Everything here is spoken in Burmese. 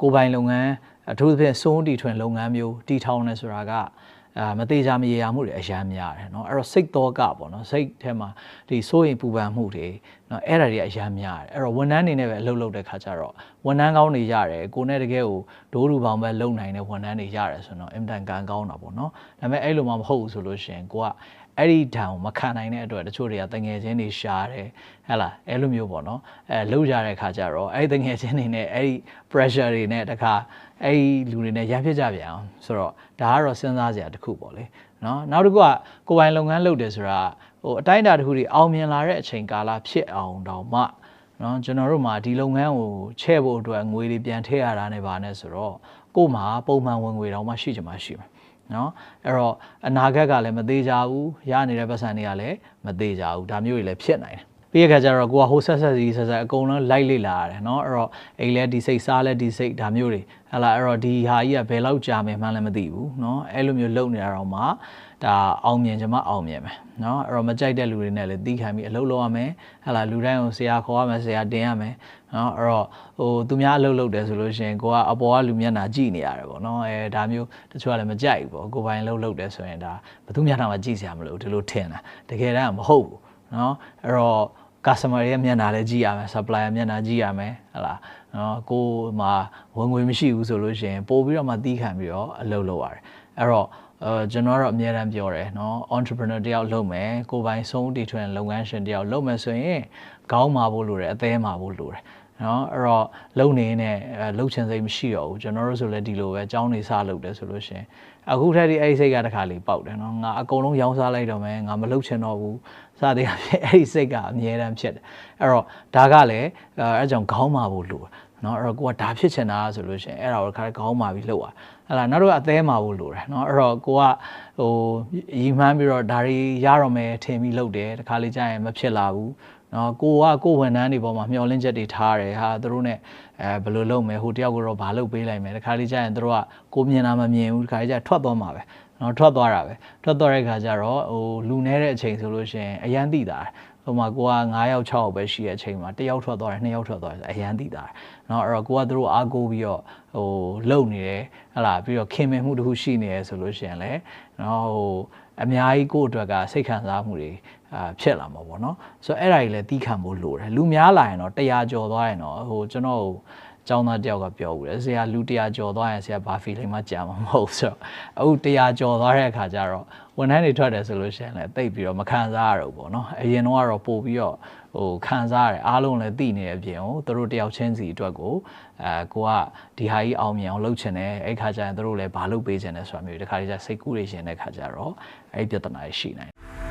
ကိုယ်ပိုင်လုပ်ငန်းအထူးသဖြင့်စိုးတီထွင်လုပ်ငန်းမျိုးတီထောင်နေဆိုတာက အာမသေးချာမရေရာမှုတွေအများများတယ်เนาะအဲ့တော့စိတ်တော့ကပေါ့เนาะစိတ်ထဲမှာဒီစိုးရင်ပူပန်မှုတွေเนาะအဲ့ဒါတွေအများများတယ်အဲ့တော့ဝန်ထမ်းနေနဲ့ပဲအလုပ်လုပ်တဲ့ခါကျတော့ဝန်ထမ်းကောင်းတွေရတယ်ကိုယ်နဲ့တကယ်ကိုဒိုးလူပေါင်းပဲလုပ်နိုင်တဲ့ဝန်ထမ်းတွေရတယ်ဆိုတော့အင်တန်ကန်ကောင်းတာပေါ့เนาะဒါပေမဲ့အဲ့လိုမှမဟုတ်ဘူးဆိုလို့ရှိရင်ကိုကအဲ့ဒီဓာတ်ကိုမခံနိုင်တဲ့အတွက်တချို့တွေကတငယ်ချင်းတွေရှားတယ်ဟဲ့လားအဲ့လိုမျိုးပေါ့နော်အဲလှုပ်ကြတဲ့ခါကျတော့အဲ့ဒီတငယ်ချင်းတွေနဲ့အဲ့ဒီ pressure တွေနဲ့တခါ အဲ့ဒီလူတွေနဲ့ရဖြစ်ကြပြန်အောင်ဆိုတော့ဒါကတော့စဉ်းစားစရာတစ်ခုပေါ့လေနော်နောက်တစ်ခုကကိုယ်ပိုင်လုပ်ငန်းလုပ်တယ်ဆိုတာဟိုအတိုင်းအတာတစ်ခုတွေအောင်မြင်လာတဲ့အချိန်ကာလဖြစ်အောင်တောင်မှနော်ကျွန်တော်တို့မှာဒီလုပ်ငန်းကိုချဲ့ဖို့အတွက်ငွေတွေပြန်ထည့်ရတာနဲ့ပါနဲ့ဆိုတော့ကို့မှာပုံမှန်ဝင်ငွေတောင်မှရှိချင်မှရှိမှာနော်အဲ့တော့အနာဂတ်ကလည်းမသေးကြဘူးရနေတဲ့ပတ်စံတွေကလည်းမသေးကြဘူးဒါမျိုးတွေလည်းဖြစ်နိုင်တယ် ပြီးရခါကျတော့ကိုကဟိုဆက်ဆက်စီဆက်ဆက်အကုန်လုံးလိုက်လေ့လာရတယ်เนาะအဲ့တော့အိမ်လဲဒီစိတ်စားလဲဒီစိတ်ဒါမျိုးတွေဟလာအဲ့တော့ဒီဟာကြီးကဘယ်လောက်ကြာမယ်မှန်းလည်းမသိဘူးเนาะအဲ့လိုမျိုးလုပ်နေတာတော့မှဒါအောင်မြင်ချင်မှအောင်မြင်မယ်เนาะအဲ့တော့မကြိုက်တဲ့လူတွေနဲ့လည်းတီးခံပြီးအလုပ်လုပ်ရမယ်ဟလာလူတိုင်းကိုဆရာခေါ်ရမယ်ဆရာတင်ရမယ်เนาะအဲ့တော့ဟိုသူများအလုပ်လုပ်တယ်ဆိုလို့ရှိရင်ကိုကအပေါ်ကလူမျက်နှာကြည့်နေရတယ်ပေါ့เนาะအဲဒါမျိုးတချို့ကလည်းမကြိုက်ဘူးပေါ့ကိုယ်ပိုင်အလုပ်လုပ်တယ်ဆိုရင်ဒါဘယ်သူမျက်နှာမှကြည့်စရာမလိုဒီလိုထင်တာတကယ်တမ်းကမဟုတ်ဘူးเนาะအဲ့တော့ customer ရဲ့မျက်နှာလည်းကြည့်ရမယ် supplier မျက်နှာကြည့်ရမယ်ဟလာနော်ကိုမှာဝင်ငွေမရှိဘူးဆိုလို့ရှိရင်ပို့ပြီးတော့မှတီးခံပြီးတော့အလုပ်လုပ်ရတယ်အဲ့တော့အဲကျွန်တော်ကတော့အများအားပြောတယ်နော် entrepreneur တယောက်လုပ်မယ်ကိုယ်ပိုင်ဆုံးတည်ထွင်လုပ်ငန်းရှင်တယောက်လုပ်မယ်ဆိုရင်ခေါင်းမာဖို့လိုတယ်အသေးမာဖို့လိုတယ် နော်အဲ့တော့လုံနေနဲ့လှုပ်ချင်စိတ်မရှိတော့ဘူးကျွန်တော်တို့ဆိုလည်းဒီလိုပဲအကြောင်းနေစလုပ်တယ်ဆိုလို့ရှိရင်အခုထက်ဒီအဲ့ဒီစိတ်ကတစ်ခါလေးပေါက်တယ်နော်ငါအကုန်လုံးရောင်းစားလိုက်တော့မယ်ငါမလှုပ်ချင်တော့ဘူးစသည်အဖြစ်အဲ့ဒီစိတ်ကအမြဲတမ်းဖြစ်တယ်အဲ့တော့ဒါကလည်းအဲအကြောင်းခေါင်းမာဖို့လိုတယ်နော်အဲ့တော့ကိုကဒါဖြစ်ချင်တာဆိုလို့ရှိရင်အဲ့ဒါကိုတစ်ခါခေါင်းမာပြီးလှုပ်ရဟလာနောက်တော့အသေးမာဖို့လိုတယ်နော်အဲ့တော့ကိုကဟိုရီမှန်းပြီးတော့ဒါတွေရတော့မယ်ထင်ပြီးလှုပ်တယ်တစ်ခါလေးကြာရင်မဖြစ်လာဘူး နော်ကိုကကိုဝန်ထမ်းတွေပေါ်မှာမျှော်လင့်ချက်တွေထားတယ်ဟာသူတို့ ਨੇ အဲဘယ်လိုလုပ်မယ်ဟိုတယောက်ကတော့ဘာလုပ်ပေးလိုက်မယ်တခါလေးကြာရင်သူတို့ကကိုမြင်တာမမြင်ဘူးတခါလေးကြာထွက်သွားမှာပဲနော်ထွက်သွားတာပဲထွက်သွားတဲ့ခါကျတော့ဟိုလူနေတဲ့အချိန်ဆိုလို့ရှိရင်အရန်တိတာ ဟိုမှာကိုက9ယောက်6ယောက်ပဲရှိတဲ့အချိန်မှာတစ်ယောက်ထွက်သွားတယ်နှစ်ယောက်ထွက်သွားတယ်အရန်တိတာเนาะအဲ့တော့ကိုကသူတို့အားကိုးပြီးတော့ဟိုလုံနေတယ်ဟလာပြီးတော့ခင်မင်မှုတစ်ခုရှိနေရဆိုလို့ရှိရင်လည်းเนาะဟိုအများကြီးကိုယ့်အတွက်ကစိတ်ခံစားမှုတွေအာဖြစ်လာမှာပေါ့เนาะဆိုတော့အဲ့ဒါကြီးလည်းတီးခံဖို့လိုတယ်လူများလာရင်တော့100ကျော်သွားရင်တော့ဟိုကျွန်တော် ကျောင်းသားတယောက်ကပြောဦးတယ်ဆရာလူ100ကျော်သွားရင်ဆရာဘာ feeling မှကြာမှာမဟုတ်ဆိုတော့အခု100ကျော်သွားတဲ့အခါကျတော့ဝန်ထမ်းတွေထွက်တယ်ဆိုလို့ရှိရင်လည်းတိတ်ပြီးတော့မခံစားရတော့ဘူးပေါ့နော်အရင်တော့ကတော့ပို့ပြီးတော့ဟိုခံစားရတယ်အားလုံးလည်းသိနေတဲ့အပြင်ကိုသူတို့တယောက်ချင်းစီအတွက်ကိုအဲကိုကဒီဟာကြီးအောင်မြင်အောင်လုပ်ချင်တယ်အဲ့ခါကျရင်သူတို့လည်းဘာလုပ်ပေးချင်တယ်ဆိုတာမျိုးဒီခါကြီးကျစိတ်ကူးနေရှင်တဲ့ခါကျတော့အဲ့ဒီပြဿနာရှိနိုင်တယ်